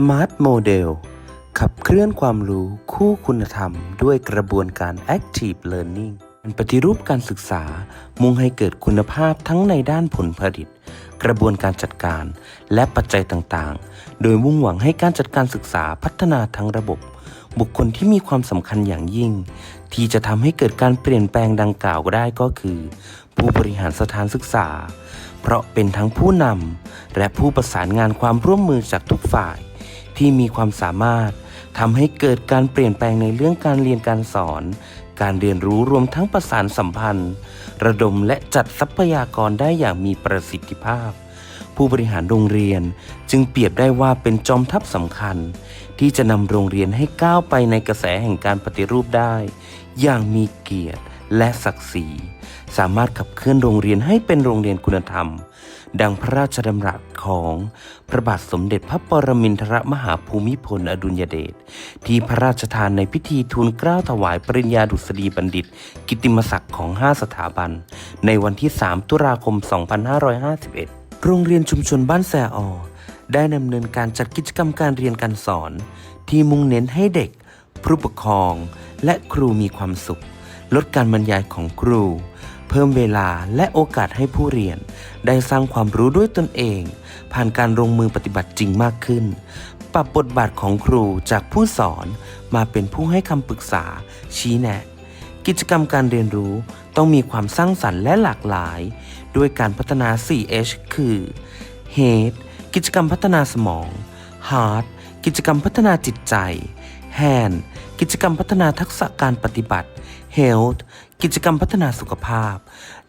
Smart Model ขับเคลื่อนความรู้คู่คุณธรรม ด้วยกระบวนการ Active Learning เป็นปฏิรูปการศึกษา มุ่งให้เกิดคุณภาพทั้งในด้านผลผลิต กระบวนการจัดการ และปัจจัยต่างๆ โดยมุ่งหวังให้การจัดการศึกษาพัฒนาทั้งระบบ บุคคลที่มีความสำคัญอย่างยิ่ง ที่จะทำให้เกิดการเปลี่ยนแปลงดังกล่าวได้ก็คือ ผู้บริหารสถานศึกษา เพราะเป็นทั้งผู้นำและผู้ประสานงานความร่วมมือจากทุกฝ่าย ที่มีความสามารถทำให้เกิดการเปลี่ยนแปลงในเรื่องการเรียนการสอน การเรียนรู้รวมทั้งประสานสัมพันธ์ ระดมและจัดทรัพยากรได้อย่างมีประสิทธิภาพ ผู้บริหารโรงเรียนจึงเปรียบได้ว่าเป็นจอมทัพสำคัญ ที่จะนำโรงเรียนให้ก้าวไปในกระแสแห่งการปฏิรูปได้ อย่างมีเกียรติและศักดิ์ศรี สามารถขับเคลื่อนโรงเรียนให้เป็นโรงเรียนคุณธรรม ดังพระราชดำรัสของพระบาทสมเด็จพระปรมินทรมหาภูมิพลอดุลยเดชที่พระราชทานในพิธีทูลเกล้าถวายปริญญาดุษฎีบัณฑิต กิตติมศักดิ์ของ 5 สถาบัน ในวันที่ 3 ตุลาคม 2551 โรงเรียนชุมชนบ้านแซออได้ดำเนินการจัดกิจกรรมการเรียนการสอน ที่มุ่งเน้นให้เด็ก ผู้ปกครอง และครูมีความสุข ลดการบรรยายของครู เพิ่มเวลาและโอกาสให้ผู้เรียน ได้สร้างความรู้ด้วยตนเอง ผ่านการลงมือปฏิบัติจริงมากขึ้น ปรับบทบาทของครูจากผู้สอนมาเป็นผู้ให้คำปรึกษา ชี้แนะ กิจกรรมการเรียนรู้ต้องมีความสร้างสรรค์และหลากหลาย ด้วยการพัฒนา 4H คือ Head กิจกรรมพัฒนาสมอง Heart กิจกรรมพัฒนาจิตใจ Hand กิจกรรมพัฒนาทักษะการปฏิบัติ Health กิจกรรมพัฒนาสุขภาพ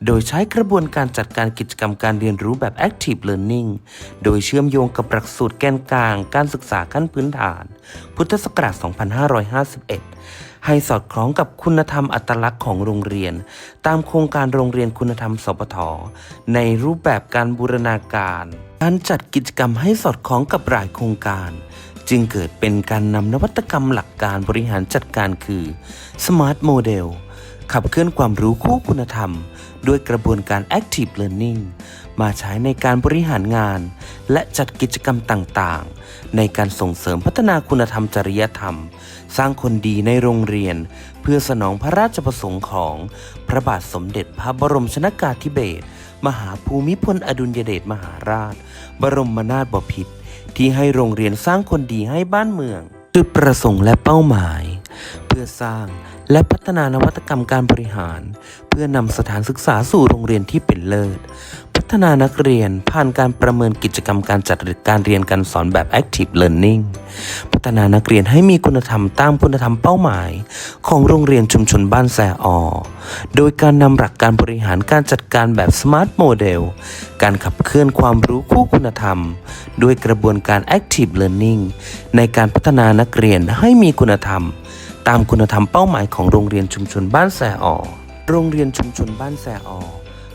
โดยใช้กระบวนการจัดการกิจกรรมการเรียนรู้แบบ Active Learning โดยเชื่อมโยงกับหลักสูตรแกนกลาง การศึกษาขั้นพื้นฐาน พุทธศักราช 2551 ให้สอดคล้องกับคุณธรรมอัตลักษณ์ของโรงเรียน ตามโครงการโรงเรียนคุณธรรม สปท ในรูปแบบการบูรณาการ การจัดกิจกรรมให้สอดคล้องกับรายโครงการ จึงเกิดเป็นการนำนวัตกรรมหลักการบริหารจัดการคือ Smart Model ขับเคลื่อนความรู้คู่คุณธรรม ด้วยกระบวนการ Active Learning มาใช้ในการบริหารงาน และจัดกิจกรรมต่างๆ ในการส่งเสริมพัฒนาคุณธรรมจริยธรรม สร้างคนดีในโรงเรียน เพื่อสนองพระราชประสงค์ของพระบาทสมเด็จพระบรมชนากาธิเบศรมหาภูมิพลอดุลยเดชมหาราช บรมนาถบพิตร ที่ให้โรงเรียนสร้างคนดีให้บ้านเมือง จุดประสงค์และเป้าหมาย เพื่อสร้างและพัฒนานวัตกรรมการบริหาร เพื่อนำสถานศึกษาสู่โรงเรียนที่เป็นเลิศ ฒนานักเรียนผ่านการประเมินกิจกรรมการจัดการเรียนการสอนแบบ Active Learning พัฒนานักเรียนให้มีคุณธรรมตามคุณธรรมเป้าหมาย ของโรงเรียนชุมชนบ้านแซออ โดยการนำหลักการบริหารการจัดการแบบ Smart Model การขับเคลื่อนความรู้คู่คุณธรรม ด้วยกระบวนการ Active Learning ในการพัฒนานักเรียนให้มีคุณธรรม ตามคุณธรรมเป้าหมายของโรงเรียนชุมชนบ้านแซออ โรงเรียนชุมชนบ้านแซออ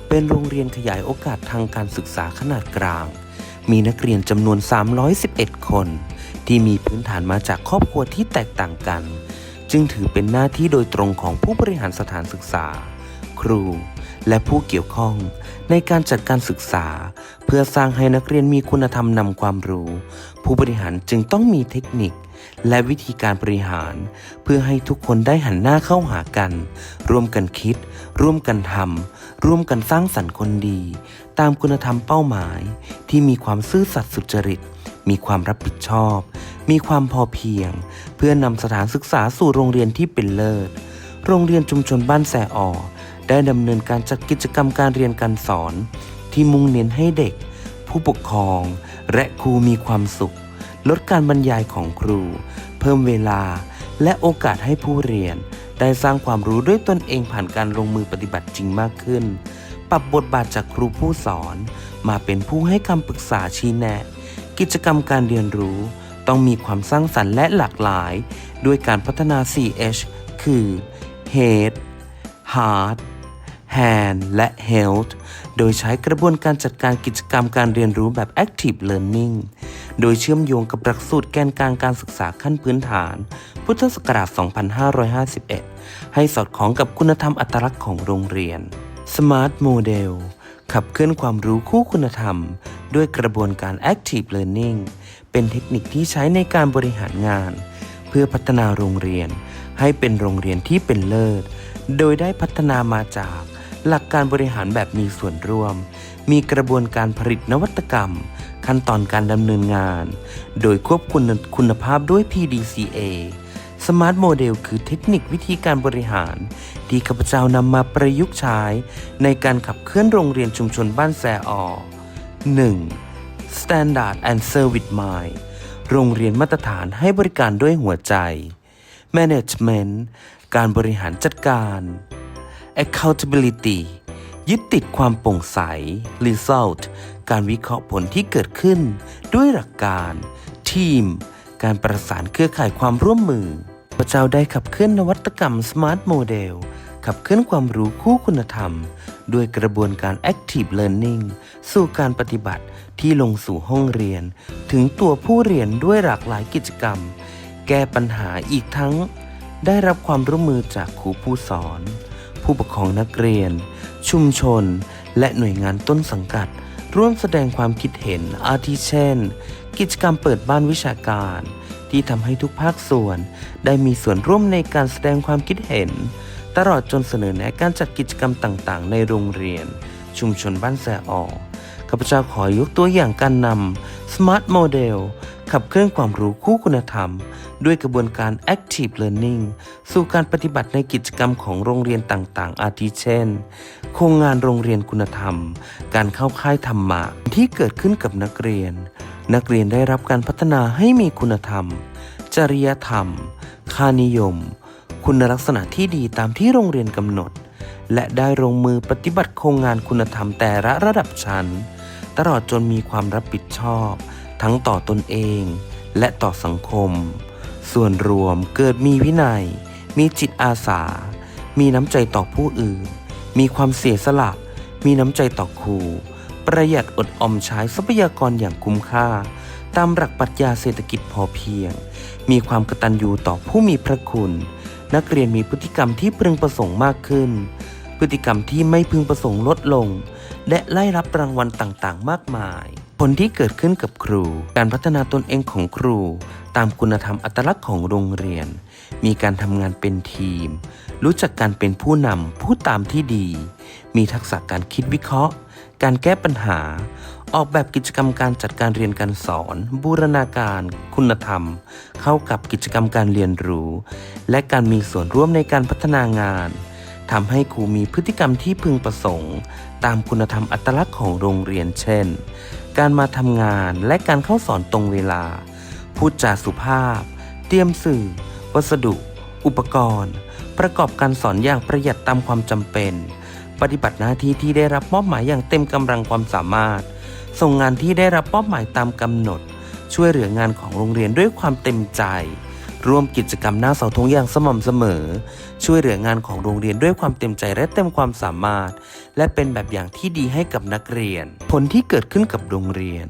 เป็นโรงเรียนขยายโอกาสทางการศึกษาขนาดกลาง มีนักเรียนจำนวน 311 คน ที่มีพื้นฐานมาจากครอบครัวที่แตกต่างกัน จึงถือเป็นหน้าที่โดยตรงของผู้บริหารสถานศึกษา ครู และผู้เกี่ยวข้อง ในการจัดการศึกษา เพื่อสร้างให้นักเรียนมีคุณธรรมนำความรู้ ผู้บริหารจึงต้องมีเทคนิคและวิธีการบริหาร เพื่อให้ทุกคนได้หันหน้าเข้าหากัน ร่วมกันคิด ร่วมกันทำ ร่วมกันสร้างสรรค์คนดี ตามคุณธรรมเป้าหมาย ที่มีความซื่อสัตย์สุจริต มีความรับผิดชอบ มีความพอเพียง เพื่อนำสถานศึกษาสู่โรงเรียนที่เป็นเลิศ โรงเรียนชุมชนบ้านแสออได้ดำเนินการจัดกิจกรรมการเรียนการสอน ที่มุ่งเน้นให้เด็ก ผู้ปกครอง และครูมีความสุข ลดการบรรยายของครู เพิ่มเวลาและโอกาสให้ผู้เรียน ได้สร้างความรู้ด้วยตนเองผ่านการลงมือปฏิบัติจริงมากขึ้น ปรับบทบาทจากครูผู้สอน มาเป็นผู้ให้คำปรึกษาชี้แนะ กิจกรรมการเรียนรู้ ต้องมีความสร้างสรรค์และหลากหลาย ด้วยการพัฒนา 4H คือ Head Heart Hand และ Health โดยใช้กระบวนการจัดการกิจกรรมการเรียนรู้แบบ Active Learning โดยเชื่อมโยงกับหลักสูตรแกนกลางการศึกษาขั้นพื้นฐาน พุทธศักราช 2551 ให้สอดคล้องกับคุณธรรมอัตลักษณ์ของโรงเรียน Smart Model ขับเคลื่อนความรู้คู่คุณธรรม ด้วยกระบวนการ Active Learning เป็นเทคนิคที่ใช้ในการบริหารงาน เพื่อพัฒนาโรงเรียน ให้เป็นโรงเรียนที่เป็นเลิศ โดยได้พัฒนามาจากหลักการบริหารแบบมีส่วนร่วม มีกระบวนการผลิตนวัตกรรม ขั้นตอนการดำเนินงาน โดยควบคุมคุณภาพด้วย PDCA Smart Model คือเทคนิควิธีการบริหาร ที่ข้าพเจ้านำมาประยุกต์ใช้ ในการขับเคลื่อนโรงเรียนชุมชนบ้านแซออ 1. Standard and Service Mind โรงเรียนมาตรฐานให้บริการด้วยหัวใจ Management การบริหารจัดการ accountability ยึดติดความโปร่งใส result การวิเคราะห์ผลที่เกิดขึ้น ด้วยหลักการ team การประสานเครือข่ายความร่วมมือ พระเจ้าได้ขับเคลื่อนนวัตกรรม Smart Model ขับเคลื่อนความรู้คู่คุณธรรม ด้วยกระบวนการ Active Learning สู่การปฏิบัติที่ลงสู่ห้องเรียน ถึงตัวผู้เรียนด้วยหลากหลายกิจกรรม แก้ปัญหาอีกทั้ง ได้รับความร่วมมือจากครูผู้สอน ผู้ปกครองนักเรียน ชุมชน และหน่วยงานต้นสังกัด ร่วมแสดงความคิดเห็นอาทิเช่น กิจกรรมเปิดบ้านวิชาการ ที่ทำให้ทุกภาคส่วน ได้มีส่วนร่วมในการแสดงความคิดเห็น ตลอดจนเสนอแนะการจัดกิจกรรมต่างๆ ในโรงเรียน ชุมชนบ้านแสออ ข้าพเจ้าขอยกตัวอย่างการนำ Smart Model ขับเคลื่อนความรู้คู่คุณธรรม ด้วยกระบวนการ Active Learning สู่การปฏิบัติในกิจกรรมของโรงเรียนต่างๆ อาทิเช่น โครงงานโรงเรียนคุณธรรม การเข้าค่ายธรรมะที่เกิดขึ้นกับนักเรียน นักเรียนได้รับการพัฒนาให้มีคุณธรรม จริยธรรม ค่านิยม คุณลักษณะที่ดีตามที่โรงเรียนกำหนดและได้ลงมือปฏิบัติโครงงานคุณธรรมแต่ละระดับชั้น ตลอดจนมีความรับผิดชอบ ทั้งต่อตนเอง และต่อสังคม ส่วนรวมเกิดมีวินัย มีจิตอาสา มีน้ำใจต่อผู้อื่น มีความเสียสละ มีน้ำใจต่อครูประหยัดอดออมใช้ทรัพยากรอย่างคุ้มค่า ตามหลักปรัชญาเศรษฐกิจพอเพียง มีความกตัญญูต่อผู้มีพระคุณ นักเรียนมีพฤติกรรมที่พึงประสงค์มากขึ้น พฤติกรรมที่ไม่พึงประสงค์ลดลง และไล่รับรางวัลต่างๆ มากมาย ผลที่เกิดขึ้นกับครู การพัฒนาตนเองของครู ตามคุณธรรมอัตลักษณ์ของโรงเรียน มีการทำงานเป็นทีม รู้จักการเป็นผู้นำผู้ตามที่ดี มีทักษะการคิดวิเคราะห์ การแก้ปัญหา ออกแบบกิจกรรมการจัดการเรียนการสอน บูรณาการ คุณธรรม เข้ากับกิจกรรมการเรียนรู้ และการมีส่วนร่วมในการพัฒนางานทำให้ครูมีพฤติกรรมที่พึงประสงค์ ตามคุณธรรมอัตลักษณ์ของโรงเรียนเช่น การมาทำงานและการเข้าสอนตรงเวลา พูดจาสุภาพ เตรียมสื่อ วัสดุ อุปกรณ์ ประกอบการสอนอย่างประหยัดตามความจำเป็น ปฏิบัติหน้าที่ที่ได้รับมอบหมายอย่างเต็มกำลังความสามารถ ส่งงานที่ได้รับมอบหมายตามกำหนด ช่วยเหลืองานของโรงเรียนด้วยความเต็มใจ ร่วมกิจกรรมหน้าเสาธงอย่างสม่ำเสมอ ช่วยเหลืองานของโรงเรียนด้วยความเต็มใจและเต็มความสามารถ และเป็นแบบอย่างที่ดีให้กับนักเรียน ผลที่เกิดขึ้นกับโรงเรียน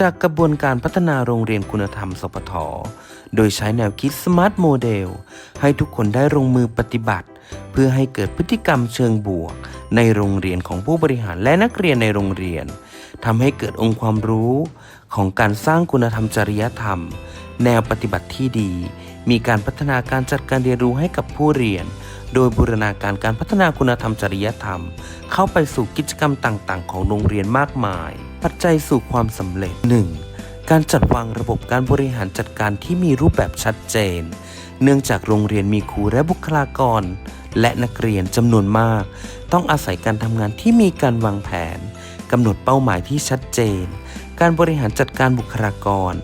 จากกระบวนการพัฒนาโรงเรียนคุณธรรมสปทโดยใช้แนวคิด Smart Model ให้ทุกคนได้ลงมือปฏิบัติ เพื่อให้เกิดพฤติกรรมเชิงบวก ในโรงเรียนของผู้บริหารและนักเรียนในโรงเรียน ทำให้เกิดองค์ความรู้ของการสร้างคุณธรรมจริยธรรม แนวปฏิบัติที่ดี มีการพัฒนาการจัดการเรียนรู้ให้กับผู้เรียน โดยบูรณาการการพัฒนาคุณธรรมจริยธรรม เข้าไปสู่กิจกรรมต่างๆ ของโรงเรียนมากมาย ปัจจัยสู่ความสำเร็จ 1. การจัดวางระบบการบริหารจัดการที่มีรูปแบบชัดเจน เนื่องจากโรงเรียนมีครูและบุคลากร และนักเรียนจำนวนมาก ต้องอาศัยการทำงานที่มีการวางแผน กำหนดเป้าหมายที่ชัดเจน การบริหารจัดการบุคลากร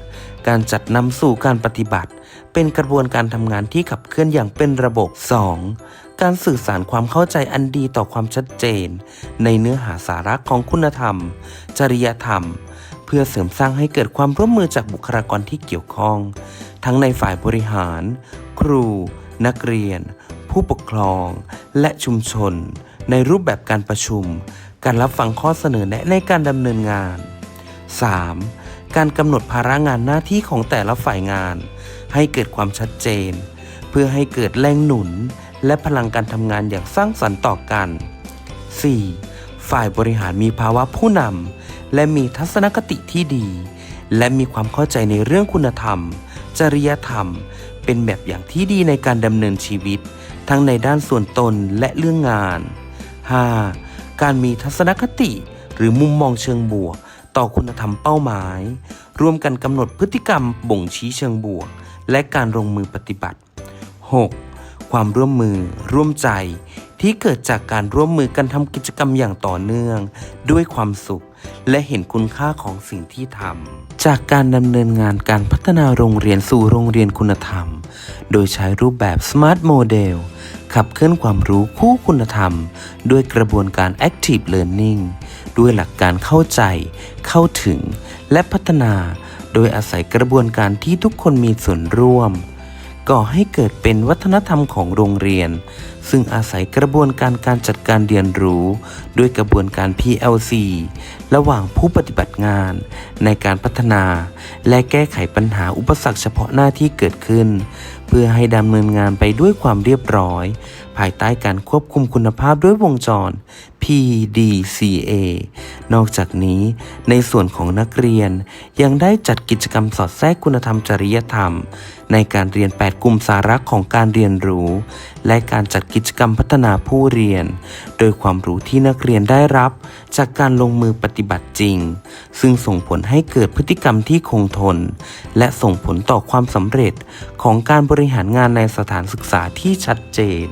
การจัดนำสู่การปฏิบัติ เป็นกระบวนการทำงานที่ขับเคลื่อนอย่างเป็นระบบ 2. การสื่อสารความเข้าใจอันดีต่อความชัดเจน ในเนื้อหาสาระของคุณธรรม จริยธรรม เพื่อเสริมสร้างให้เกิดความร่วมมือจากบุคลากรที่เกี่ยวข้อง ทั้งในฝ่ายบริหาร ครู นักเรียน ผู้ปกครอง และชุมชน ในรูปแบบการประชุม การรับฟังข้อเสนอแนะในการดำเนินงาน 3. การกำหนดภาระงานหน้าที่ของแต่ละฝ่ายงาน ให้เกิดความชัดเจน เพื่อให้เกิดแรงหนุน และพลังการทำงานอย่างสร้างสรรค์ต่อกัน 4. ฝ่ายบริหารมีภาวะผู้นำและมีทัศนคติที่ดี และมีความเข้าใจในเรื่องคุณธรรม จริยธรรม เป็นแบบอย่างที่ดีในการดำเนินชีวิต ทั้งในด้านส่วนตนและเรื่องงาน 5. การมีทัศนคติ หรือมุมมองเชิงบวก ต่อคุณธรรมเป้าหมาย ร่วมกันกำหนดพฤติกรรมบ่งชี้เชิงบวก และการลงมือปฏิบัติ 6. ความร่วมมือ ร่วมใจ ที่เกิดจากการร่วมมือกันทำกิจกรรมอย่างต่อเนื่อง ด้วยความสุข และเห็นคุณค่าของสิ่งที่ทำจากการดำเนินงานการพัฒนาโรงเรียนสู่โรงเรียนคุณธรรม โดยใช้รูปแบบ Smart Model ขับเคลื่อนความรู้คู่คุณธรรม ด้วยกระบวนการ Active Learning ด้วยหลักการเข้าใจ เข้าถึง และพัฒนา โดยอาศัยกระบวนการที่ทุกคนมีส่วนร่วม ก่อให้เกิดเป็นวัฒนธรรมของโรงเรียน ซึ่งอาศัยกระบวนการการจัดการเรียนรู้ ด้วยกระบวนการ PLC ระหว่างผู้ปฏิบัติงาน ในการพัฒนา และแก้ไขปัญหาอุปสรรคเฉพาะหน้าที่เกิดขึ้น เพื่อให้ดำเนินงานไปด้วยความเรียบร้อย ภายใต้การควบคุมคุณภาพด้วยวงจร PDCA นอกจากนี้ในส่วนของนักเรียน ยังได้จัดกิจกรรมสอดแทรกคุณธรรมจริยธรรม ในการเรียน 8 กลุ่มสาระของการเรียนรู้ และการจัดกิจกรรมพัฒนาผู้เรียน โดยความรู้ที่นักเรียนได้รับ จากการลงมือปฏิบัติจริง ซึ่งส่งผลให้เกิดพฤติกรรมที่คงทน และส่งผลต่อความสำเร็จของการบริหารงานในสถานศึกษาที่ชัดเจน